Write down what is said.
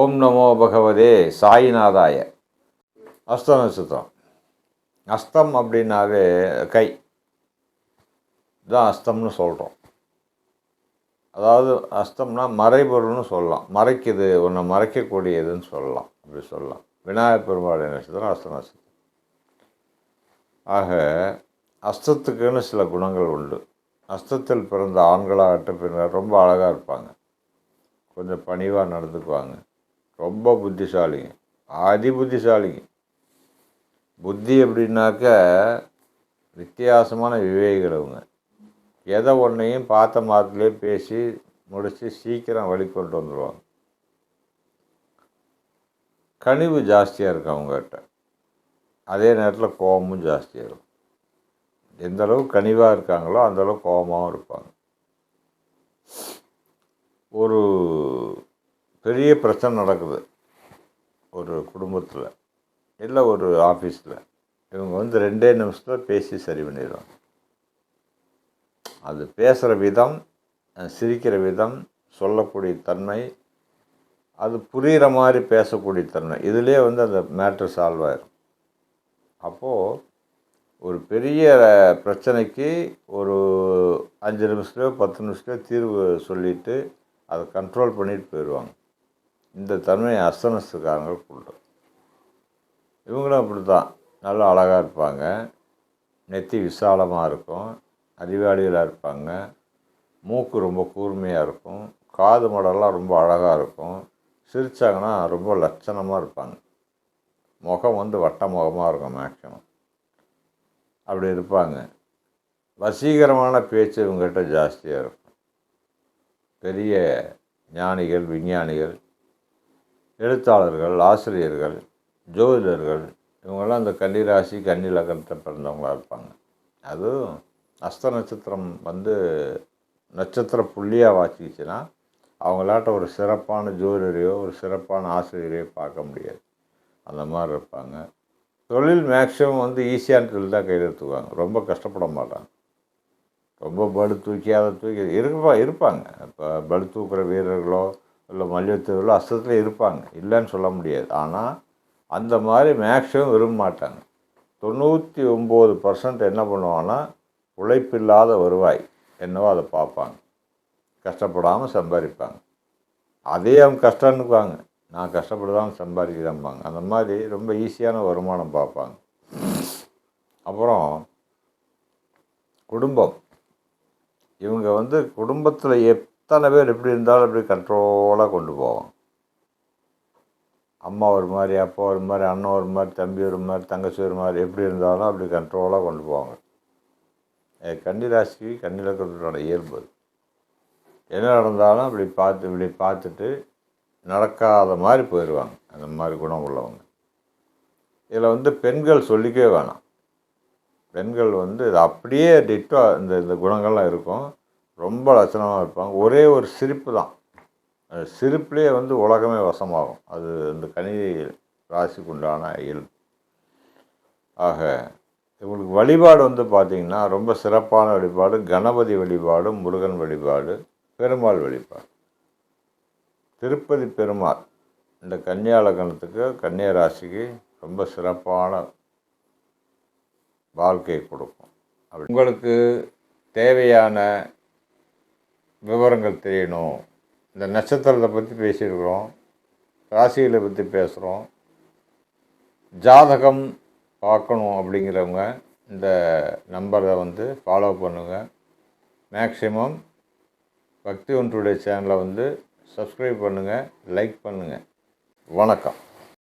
ஓம் நமோ பகவதே சாயிநாதாய. அஸ்தம் நட்சத்திரம் அஸ்தம் அப்படின்னாவே கை. தான் அஸ்தம்னு சொல்கிறோம் அதாவது அஸ்தம்னா மறைபொருள்னு சொல்லலாம். மறைக்குது ஒன்றை மறைக்கக்கூடியதுன்னு சொல்லலாம். அப்படி சொல்லலாம். விநாயகர் பெருமாளுடைய நட்சத்திரம் அஸ்த நட்சத்திரம் ஆக அஸ்தத்துக்குன்னு சில குணங்கள் உண்டு. அஸ்தத்தில் பிறந்த ஆண்களாகட்டும் பின்னர் ரொம்ப அழகாக இருப்பாங்க. கொஞ்சம் பணிவாக நடந்துக்குவாங்க. ரொம்ப புத்திசாலிங்க அதி புத்திசாலிங்க புத்தி எப்படின்னாக்க வித்தியாசமான விவேகிகள் அவங்க. எதை ஒன்றையும் பார்த்த மாதத்துலேயே பேசி முடித்து சீக்கிரம் வழி கொண்டு வந்துடுவாங்க கனிவு ஜாஸ்தியாக இருக்கும் அவங்ககிட்ட. அதே நேரத்தில் கோபமும் ஜாஸ்தியாக இருக்கும் எந்த அளவுக்கு கனிவாக இருக்காங்களோ அந்தளவுக்கு கோபமாகவும் இருப்பாங்க. ஒரு பெரிய பிரச்சனை நடக்குது. ஒரு குடும்பத்தில். இல்லை ஒரு ஆஃபீஸில் இவங்க வந்து ரெண்டே நிமிஷத்தில் பேசி சரி பண்ணிடுவாங்க. அது பேசுகிற விதம் சிரிக்கிற விதம் சொல்லக்கூடிய தன்மை அது புரிகிற மாதிரி பேசக்கூடிய தன்மை. இதிலே வந்து அந்த மேட்ரு சால்வ் ஆயிரும். அப்போது ஒரு பெரிய பிரச்சனைக்கு ஒரு அஞ்சு நிமிஷத்துலையோ பத்து நிமிஷத்துலையோ தீர்வு சொல்லிவிட்டு அதை கண்ட்ரோல் பண்ணிட்டு போயிடுவாங்க. இந்த தன்மை அஸ்தனஸ்துக்காரங்களுக்கு உண்டு இவங்களும் அப்படி தான் நல்லா அழகாக இருப்பாங்க. நெத்தி விசாலமாக இருக்கும். அறிவாளிகளாக இருப்பாங்க. மூக்கு ரொம்ப கூர்மையாக இருக்கும். காது மடலாம் ரொம்ப அழகாக இருக்கும். சிரித்தாங்கன்னா ரொம்ப லட்சணமாக இருப்பாங்க. முகம் வந்து வட்ட முகமாக இருக்கும் மேக்ஸிமம் அப்படி இருப்பாங்க. வசீகரமான பேச்சு இவங்ககிட்ட ஜாஸ்தியாக இருக்கும். பெரிய ஞானிகள் விஞ்ஞானிகள் எழுத்தாளர்கள் ஆசிரியர்கள் ஜோதிடர்கள் இவங்கெல்லாம் இந்த கன்னிராசி கன்னி லக்னத்தை பிறந்தவங்களாக இருப்பாங்க. அதுவும் அஸ்த நட்சத்திரம் வந்து நட்சத்திர புள்ளியாக வாசிச்சுன்னா அவங்களாட்ட ஒரு சிறப்பான ஜோதிடரையோ ஒரு சிறப்பான ஆசிரியரையோ பார்க்க முடியாது. அந்த மாதிரி இருப்பாங்க. தொழில் மேக்ஸிமம் வந்து ஈஸியான தொழில் தான் கையில் எடுத்துக்குவாங்க. ரொம்ப கஷ்டப்பட மாட்டாங்க. ரொம்ப பலு தூக்கி அதை தூக்கி இருப்பா இருப்பாங்க. இப்போ பலு தூக்குற வீரர்களோ இல்லை மல்யுத்தத்தில் அஸ்தத்தில் இருப்பாங்க. இல்லைன்னு சொல்ல முடியாது. ஆனால் அந்த மாதிரி மேக்ஸிமம் விரும்ப மாட்டாங்க. தொண்ணூற்றி ஒம்பது பர்சன்ட் என்ன பண்ணுவாங்கன்னா உழைப்பில்லாத வருவாய் என்னவோ அதை பார்ப்பாங்க. கஷ்டப்படாமல் சம்பாதிப்பாங்க. அதே அவங்க கஷ்டம்னுக்குவாங்க நான் கஷ்டப்பட்டு சம்பாதிக்கிறேன்பாங்க. அந்த மாதிரி ரொம்ப ஈஸியான வருமானம் பார்ப்பாங்க. அப்புறம் குடும்பம். இவங்க வந்து குடும்பத்தில் எத்தனை பேர் எப்படி இருந்தாலும் அப்படி கண்ட்ரோலாக கொண்டு போவோம் அம்மா ஒரு மாதிரி அப்பா ஒரு மாதிரி அண்ணன் ஒரு மாதிரி தம்பி ஒரு மாதிரி தங்கச்சி ஒரு மாதிரி எப்படி இருந்தாலும் அப்படி கண்ட்ரோலாக கொண்டு போவாங்க. கன்னிராசி கன்னிலக்கத்தோட இயல்பு. என்ன நடந்தாலும் அப்படி பார்த்து இப்படி பார்த்துட்டு நடக்காத மாதிரி போயிடுவாங்க அந்த மாதிரி குணம் உள்ளவங்க. இதில் வந்து பெண்கள் சொல்லிக்கவே வேணாம். பெண்கள் வந்து இது அப்படியே டிட்டோ இந்த இந்த குணங்கள்லாம் இருக்கும். ரொம்ப லட்சணமாக இருப்பாங்க. ஒரே ஒரு சிரிப்பு தான். சிரிப்புலேயே வந்து உலகமே வசமாகும். அது இந்த கனி ராசிக்கு உண்டான இயல்பு ஆக இவங்களுக்கு வழிபாடு வந்து பார்த்திங்கன்னா ரொம்ப சிறப்பான வழிபாடு. கணபதி வழிபாடு முருகன் வழிபாடு பெருமாள் வழிபாடு. திருப்பதி பெருமாள் இந்த கன்னியா லக்னத்துக்கு கன்னியா ராசிக்கு ரொம்ப சிறப்பான வாழ்க்கையை கொடுக்கும். அப்படி உங்களுக்கு தேவையான விவரங்கள் தெரியணும். இந்த நட்சத்திரத்தை பற்றி பேசியிருக்கிறோம். ராசிகளை பற்றி பேசுகிறோம் ஜாதகம் பார்க்கணும் அப்படிங்கிறவங்க இந்த நம்பரை வந்து ஃபாலோ பண்ணுங்கள் மேக்ஸிமம் பக்தி ஒன்றுடைய சேனலை வந்து சப்ஸ்கிரைப் பண்ணுங்கள் லைக் பண்ணுங்கள் வணக்கம்.